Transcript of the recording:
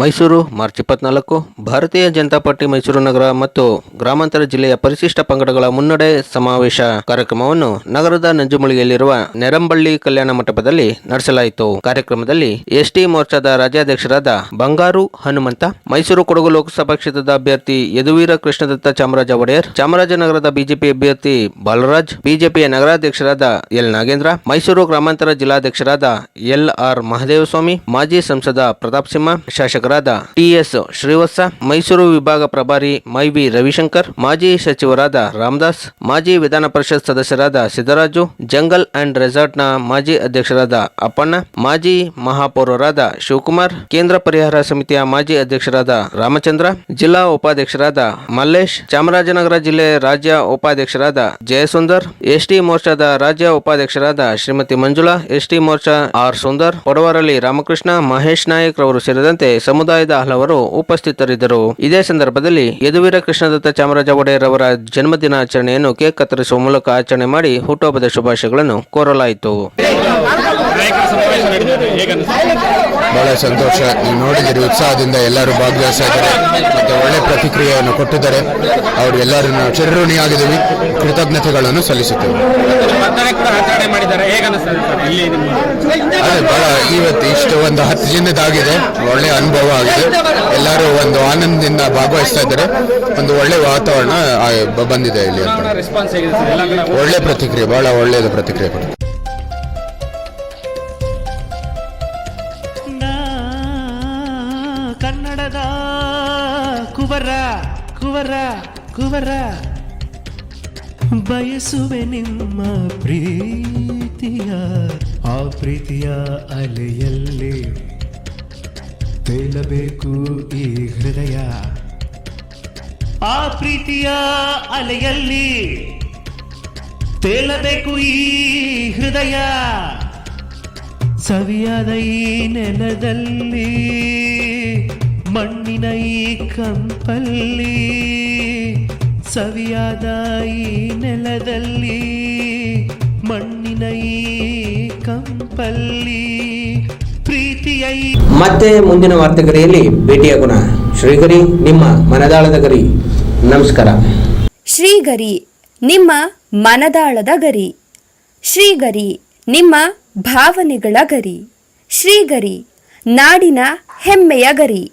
Mysuru, March ಇಪ್ಪತ್ನಾಲ್ಕು, ಭಾರತೀಯ Janata party Mysuru ನಗರ ಮತ್ತು ಗ್ರಾಮಾಂತರ ಜಿಲ್ಲೆಯ ಪರಿಶಿಷ್ಟ ಪಂಗಡಗಳ ಮುನ್ನಡೆ ಸಮಾವೇಶ ಕಾರ್ಯಕ್ರಮವನ್ನು ನಗರದ ನಂಜುಮುಳಿಯಲ್ಲಿರುವ ನೆರಂಬಳ್ಳಿ ಕಲ್ಯಾಣ ಮಂಟಪದಲ್ಲಿ ನಡೆಸಲಾಯಿತು. ಕಾರ್ಯಕ್ರಮದಲ್ಲಿ ಎಸ್ಟಿ ಮೋರ್ಚಾದ ರಾಜ್ಯಾಧ್ಯಕ್ಷರಾದ ಬಂಗಾರು ಹನುಮಂತ, ಮೈಸೂರು ಕೊಡಗು ಲೋಕಸಭಾ ಕ್ಷೇತ್ರದ ಅಭ್ಯರ್ಥಿ ಯದುವೀರ ಕೃಷ್ಣದತ್ತ ಚಾಮರಾಜ ಒಡೆಯರ್, ಚಾಮರಾಜನಗರದ ಬಿಜೆಪಿ ಅಭ್ಯರ್ಥಿ ಬಾಲರಾಜ್, ಬಿಜೆಪಿಯ ನಗರಾಧ್ಯಕ್ಷರಾದ ಎಲ್ ನಾಗೇಂದ್ರ, ಮೈಸೂರು ಗ್ರಾಮಾಂತರ ಜಿಲ್ಲಾಧ್ಯಕ್ಷರಾದ ಎಲ್ ಆರ್ ಮಹದೇವಸ್ವಾಮಿ, ಮಾಜಿ ಸಂಸದ ಪ್ರತಾಪ್ ಸಿಂಹ ಶಾಸಕರಾದ ಟಿಎಸ್ ಶ್ರೀವತ್ಸ, ಮೈಸೂರು ವಿಭಾಗ ಪ್ರಭಾರಿ ಮೈವಿ ರವಿಶಂಕರ್, ಮಾಜಿ ಸಚಿವರಾದ ರಾಮದಾಸ್, ಮಾಜಿ ವಿಧಾನ ಪರಿಷತ್ ಸದಸ್ಯರಾದ ಸಿದ್ದರಾಜು, ಜಂಗಲ್ ಅಂಡ್ ರೆಸಾರ್ಟ್ನ ಮಾಜಿ ಅಧ್ಯಕ್ಷರಾದ ಅಪ್ಪಣ್ಣ, ಮಾಜಿ ಮಹಾಪೌರರಾದ ಶಿವಕುಮಾರ್, ಕೇಂದ್ರ ಪರಿಹಾರ ಸಮಿತಿಯ ಮಾಜಿ ಅಧ್ಯಕ್ಷರಾದ ರಾಮಚಂದ್ರ, ಜಿಲ್ಲಾ ಉಪಾಧ್ಯಕ್ಷರಾದ ಮಲ್ಲೇಶ್, ಚಾಮರಾಜನಗರ ಜಿಲ್ಲೆ ರಾಜ್ಯ ಉಪಾಧ್ಯಕ್ಷರಾದ ಜಯಸುಂದರ್ ಎಸ್ಟಿ ಮೋರ್ಚಾದ ರಾಜ್ಯ ಉಪಾಧ್ಯಕ್ಷರಾದ ಶ್ರೀಮತಿ ಮಂಜುಳಾ ಎಸ್ಟಿ ಮೋರ್ಚಾ ಆರ್ ಸುಂದರ್ ಕೊಡವರಳ್ಳಿ ರಾಮಕೃಷ್ಣ, ಮಹೇಶ್ ನಾಯಕ್ ರವರು ಸೇರಿದಂತೆ ಸಮುದಾಯದ ಹಲವರು ಉಪಸ್ಥಿತರಿದ್ದರು. ಇದೇ ಸಂದರ್ಭದಲ್ಲಿ ಯದುವೀರ ಕೃಷ್ಣದತ್ತ ಚಾಮರಾಜ ಒಡೆಯರ್ ಅವರ ಜನ್ಮದಿನಾಚರಣೆಯನ್ನು ಕೇಕ್ ಕತ್ತರಿಸುವ ಮೂಲಕ ಆಚರಣೆ ಮಾಡಿ ಹುಟ್ಟುಹಬ್ಬದ ಶುಭಾಶಯಗಳನ್ನು ಕೋರಲಾಯಿತು. ಬಹಳ ಸಂತೋಷ. ನೀವು ನೋಡಿದಿರಿ ಉತ್ಸಾಹದಿಂದ ಎಲ್ಲರೂ ಭಾಗವಹಿಸಿದ್ದಾರೆ. ಮತ್ತೆ ಒಳ್ಳೆ ಪ್ರತಿಕ್ರಿಯೆಯನ್ನು ಕೊಟ್ಟಿದ್ದಾರೆ. ಅವ್ರಿಗೆಲ್ಲರೂ ನಾವು ಚಿರಋಣಿಯಾಗಿದ್ದೀವಿ ಕೃತಜ್ಞತೆಗಳನ್ನು ಸಲ್ಲಿಸುತ್ತೇವೆ. ಅದೇ ಬಹಳ ಇವತ್ತು ಇಷ್ಟು ಒಂದು ಹತ್ತು ದಿನದಾಗಿದೆ ಒಳ್ಳೆ ಅನುಭವ ಆಗಿದೆ. ಎಲ್ಲರೂ ಒಂದು ಆನಂದದಿಂದ ಭಾಗವಹಿಸ್ತಾ ಇದ್ದಾರೆ. ಒಂದು ಒಳ್ಳೆ ವಾತಾವರಣ ಬಂದಿದೆ ಇಲ್ಲಿ ಒಳ್ಳೆ ಪ್ರತಿಕ್ರಿಯೆ, ಬಹಳ ಒಳ್ಳೆಯದು ಪ್ರತಿಕ್ರಿಯೆ ಕೊಟ್ಟಿದೆ ಕನ್ನಡದ ಕುವರ ಕುವರ ಕುವರ. ಬಯಸುವೆ ನಿಮ್ಮ ಪ್ರೀತಿಯ, ಆ ಪ್ರೀತಿಯ ಅಲೆಯಲ್ಲಿ ತೇಲಬೇಕು ಈ ಹೃದಯ. ಆ ಪ್ರೀತಿಯ ಅಲೆಯಲ್ಲಿ ತೇಲಬೇಕು ಈ ಹೃದಯ. ಸವಿಯಾದ ಈ ನೆಲದಲ್ಲಿ ಮಣ್ಣಿನ ಈ ಕಂಪಲ್ಲಿ ಸವಿಯಾದ ಈ ನೆಲದಲ್ಲಿ ಮಣ್ಣಿನ ಈ ಕಂಪಲ್ಲಿ ಪ್ರೀತಿಯ ಮತ್ತೆ ಮುಂದಿನ ವಾರ್ತೆಗರಿಯಲ್ಲಿ ಭೇಟಿಯಾಗೋಣ ಶ್ರೀಗರಿ ನಿಮ್ಮ ಮನದಾಳದ ಗರಿ. ನಮಸ್ಕಾರ. ಶ್ರೀಗರಿ ನಿಮ್ಮ ಮನದಾಳದ ಗರಿ. ಶ್ರೀಗರಿ ನಿಮ್ಮ ಭಾವನೆಗಳ ಗರಿ. ಶ್ರೀಗರಿ ನಾಡಿನ ಹೆಮ್ಮೆಯ ಗರಿ.